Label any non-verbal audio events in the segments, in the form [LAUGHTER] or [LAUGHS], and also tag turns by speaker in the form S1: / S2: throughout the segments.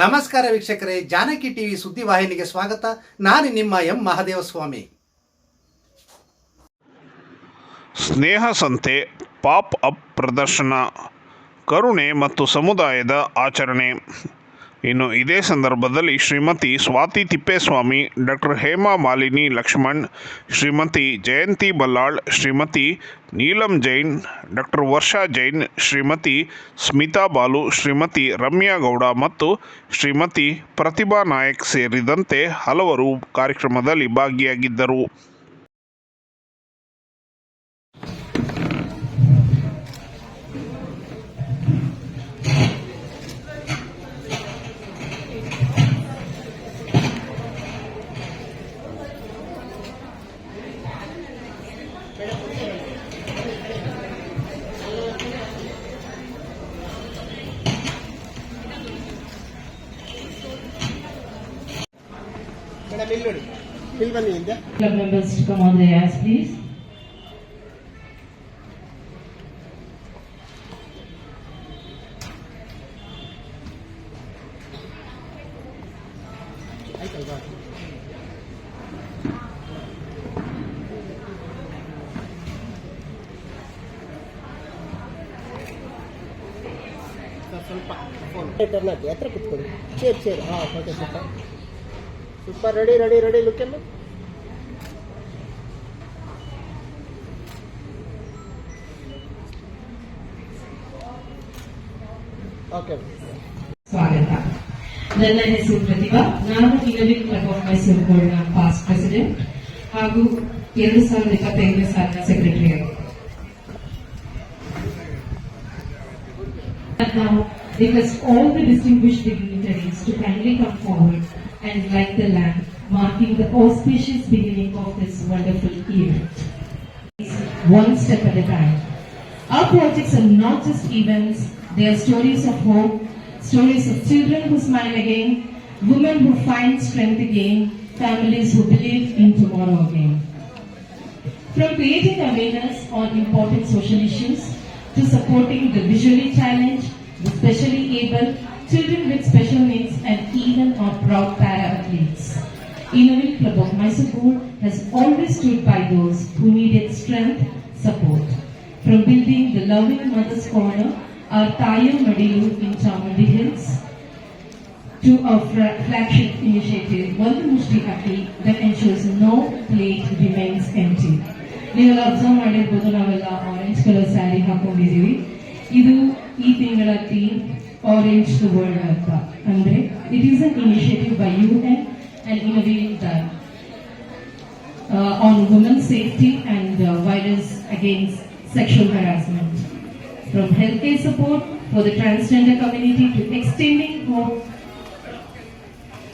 S1: ನಮಸ್ಕಾರ ವೀಕ್ಷಕರೇ, ಜಾನಕಿ ಟಿವಿ ಸುದ್ದಿವಾಹಿನಿಗೆ ಸ್ವಾಗತ. ನಾನು ನಿಮ್ಮ ಎಂ ಮಹದೇವಸ್ವಾಮಿ.
S2: ಸ್ನೇಹ ಸಂತೆ, ಪಾಪ್ ಅಪ್ ಪ್ರದರ್ಶನ, ಕರುಣೆ ಮತ್ತು ಸಮುದಾಯದ ಆಚರಣೆ. ಇನ್ನು ಇದೇ ಸಂದರ್ಭದಲ್ಲಿ ಶ್ರೀಮತಿ ಸ್ವಾತಿ ತಿಪ್ಪೇಸ್ವಾಮಿ, ಡಾಕ್ಟರ್ ಹೇಮಾ ಮಾಲಿನಿ ಲಕ್ಷ್ಮಣ್, ಶ್ರೀಮತಿ ಜಯಂತಿ ಬಲ್ಲಾಳ್, ಶ್ರೀಮತಿ ನೀಲಂ ಜೈನ್, ಡಾಕ್ಟರ್ ವರ್ಷಾ ಜೈನ್, ಶ್ರೀಮತಿ ಸ್ಮಿತಾ ಬಾಲು, ಶ್ರೀಮತಿ ರಮ್ಯಾ ಗೌಡ ಮತ್ತು ಶ್ರೀಮತಿ ಪ್ರತಿಭಾ ನಾಯಕ್ ಸೇರಿದಂತೆ ಹಲವರು ಕಾರ್ಯಕ್ರಮದಲ್ಲಿ ಭಾಗಿಯಾಗಿದ್ದರು.
S3: Club members to come on the dais, please.
S4: ಆಯ್ತಲ್ವಾ ಸರ್, ಸ್ವಲ್ಪ ಫೋನ್ ಟರ್ನ್ ಹಾಕಿ ಹತ್ರ ಕುತ್ಕೊಳ್ಳಿ ಚೇರ್ ಚೇರ್ ಹಾಂ okay Super ready, ready, ready. Look at me. Okay.
S3: ಸ್ವಾಗತ ನನ್ನ ಹೆಸರು ಪ್ರತಿಭಾ ನಾನು ಇನೋವಿನ್ ಕ್ಲಬ್ ಆಫ್ ಮೈಸೂರು ಬೋರ್ಡ್ನ ಪಾಸ್ಟ್ ಪ್ರೆಸಿಡೆಂಟ್ ಹಾಗೂ ಎರಡು ಸಾವಿರದ ಇಪ್ಪತ್ತೈದನೇ ಸಾಲಿನ secretary all the distinguish dignitaries to kindly come forward and light the lamp, marking the auspicious beginning of this wonderful event. One step at a time. Our projects are not just events, they are stories of hope, stories of children who smile again, women who find strength again, families who believe in tomorrow again. From creating awareness on important social issues to supporting the visually challenged, the specially able, children with special needs, and even our proud para athletes. Innovate Club of Mysore has always stood by those who needed strength, support. From building the loving Mother's Corner, our Taya Madilu in Chamandi Hills, to our fra- flagship initiative, One Mushti Akli, that ensures no plate remains empty. ನೀವೆಲ್ಲ observe ಮಾಡಿರ್ಬೋದು ನಾವೆಲ್ಲ orange colour sari ಹಾಕೊಂಡಿದೀವಿ ಇದು ಈ ತಿಂಗಳ theme Orange the World Andre, it is an initiative by UN and Innovate that uh, on women's safety and uh, violence against sexual harassment. From healthcare support for the transgender community to extending hope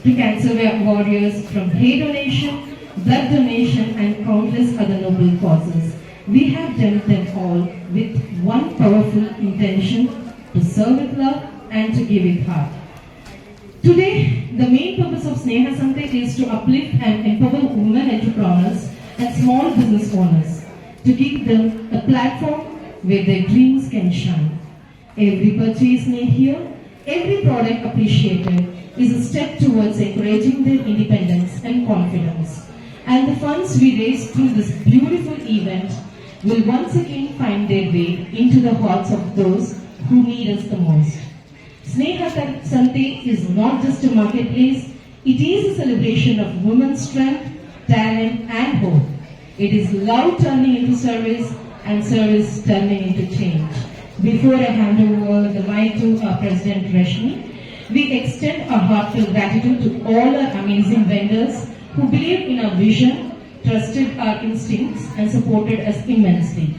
S3: to cancer warriors, from hay donation, blood donation, and countless other noble causes. We have done them all with one powerful intention to serve with love and to give it heart. Today, the main purpose of Sneha Sante is to uplift and empower women entrepreneurs and small business owners to give them a platform where their dreams can shine. Every purchase made here, every product appreciated is a step towards encouraging their independence and confidence. And the funds we raise through this beautiful event will once again find their way into the hearts of those who need us the most. Sneha Sante is not just a marketplace, it is a celebration of women's strength, talent, and hope. It is love turning into service and service turning into change. Before I hand over the mic to our President Rashmi, we extend our heartfelt gratitude to all our amazing vendors who believed in our vision, trusted our instincts, and supported us immensely.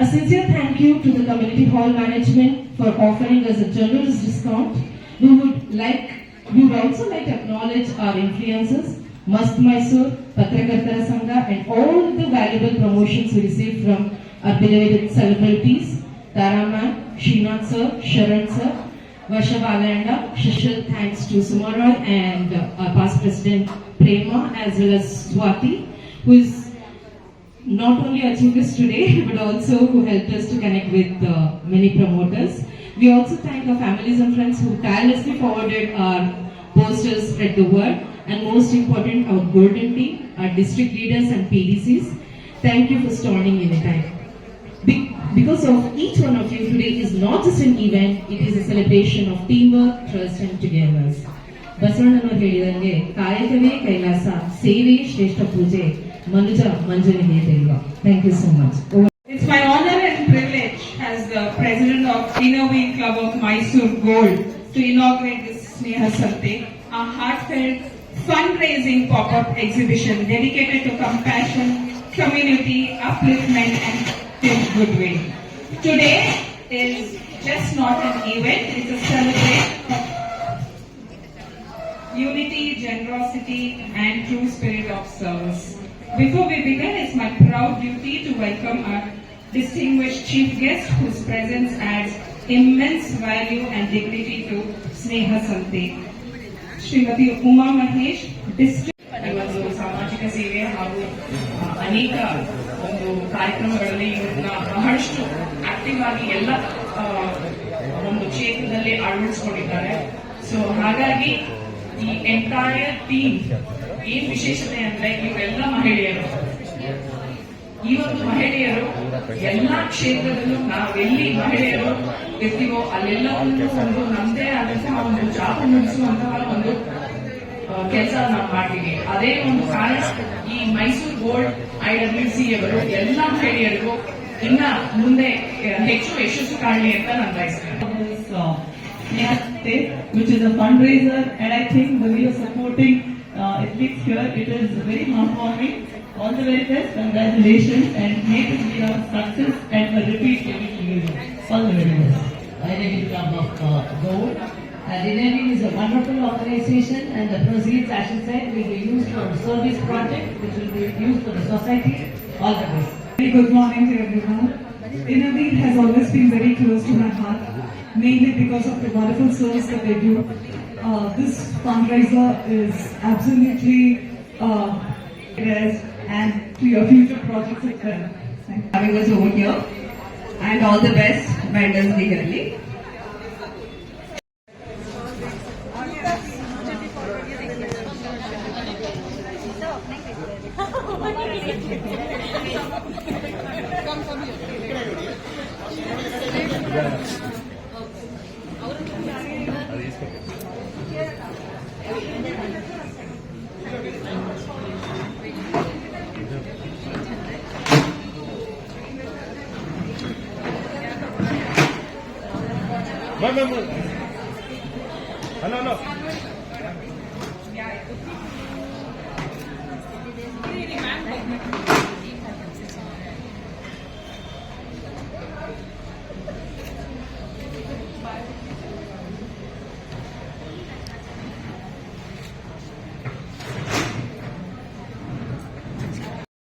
S3: A sincere thank you to the community hall management for offering us a generous discount. We would like, we would also like to acknowledge our influencers, Mast Mysore, Patrakartara Sangha, and all the valuable promotions we received from our beloved celebrities, Tara ma'am, Srinath sir, Sharan sir, Varsha. Special thanks to Sumaroy and uh, our past president Prema as well as Swati, who is not only achieved this today, but [LAUGHS] also who helped us to connect with uh, many promoters. We also thank our families and friends who tirelessly forwarded our posters, spread the word, and most important, our golden team, our district leaders and PDCs. Thank you for standing in a time. Be- because of each one of you, today is not just an event, it is a celebration of teamwork, trust and togetherness. ಬಸವಣ್ಣನವರು ಹೇಳಿದಂಗೆ ಕಾಯಕವೇ ಕೈಲಾಸ ಸೇವೆ ಶ್ರೇಷ್ಠ ಪೂಜೆ Manuja Thank you so much. Over
S5: it's my honor and privilege as the president of Innovate Club of Mysore Gold to inaugurate this Sneha Sante, a heartfelt fundraising pop-up exhibition dedicated to compassion, community, upliftment and goodwill. Today is just not an event, it's a celebration of unity, generosity and true spirit of service. Before we begin, it's my proud duty to welcome our distinguished chief guest whose presence adds immense value and dignity to Sneha Sante. Shrimati Uma Mahesh district ಒಂದು ಸಾಮಾಜಿಕ ಸೇವೆ ಹಾಗೂ ಅನೇಕ ಒಂದು ಕಾರ್ಯಕ್ರಮಗಳಲ್ಲಿ ಇವ್ರನ್ನ ಬಹಳಷ್ಟು active ಆಗಿ ಎಲ್ಲ ಒಂದು ಕ್ಷೇತ್ರದಲ್ಲಿ ಅಳವಡಿಸ್ಕೊಂಡಿದ್ದಾರೆ ಸೊ ಹಾಗಾಗಿ ಈ ಎಂಟೈರ್ ಟೀಮ್ ಏನ್ ವಿಶೇಷತೆ ಅಂದ್ರೆ ಇವೆಲ್ಲ ಮಹಿಳೆಯರು. ಈ ಒಂದು ಮಹಿಳೆಯರು ಎಲ್ಲಾ ಕ್ಷೇತ್ರದಲ್ಲೂ ನಾವೆಲ್ಲಿ ಮಹಿಳೆಯರು ಇರ್ತೀವೋ ಅಲ್ಲೆಲ್ಲ ಒಂದು ನಮ್ದೇ ಆದಂತಹ ಒಂದು ಜಾಬ್ ನಡೆಸುವಂತಹ ಒಂದು ಕೆಲಸ ನಾವು ಮಾಡ್ತೀವಿ. ಅದೇ ಒಂದು ಕಾರಣ ಈ Mysuru board I W C ಅವರು ಎಲ್ಲ ಮಹಿಳೆಯರಿಗೂ ಇನ್ನ ಮುಂದೆ ಹೆಚ್ಚು ಯಶಸ್ಸು ಕಾಣಲಿ ಅಂತ ನಾನು ಬಯಸ್ತೇನೆ.
S6: Uh, which is a fundraiser, and I think uh, here, it is very heartwarming. All the very best, congratulations, and may this be a success and a repeat every year. All the very best.
S7: Identity Club of uh, Gold. Uh, the is a wonderful organization and the proceeds, as she said, will be used for a service project which will be used for the society. All the best.
S5: Very good morning to everyone. Innovate has always been very close to my heart, mainly because of the wonderful service that they do. Uh, this fundraiser is absolutely uh, and to your future projects as well. Thank you.
S8: Having us over here and all the best vendors legally. Come, come here. no, no. No, no, no.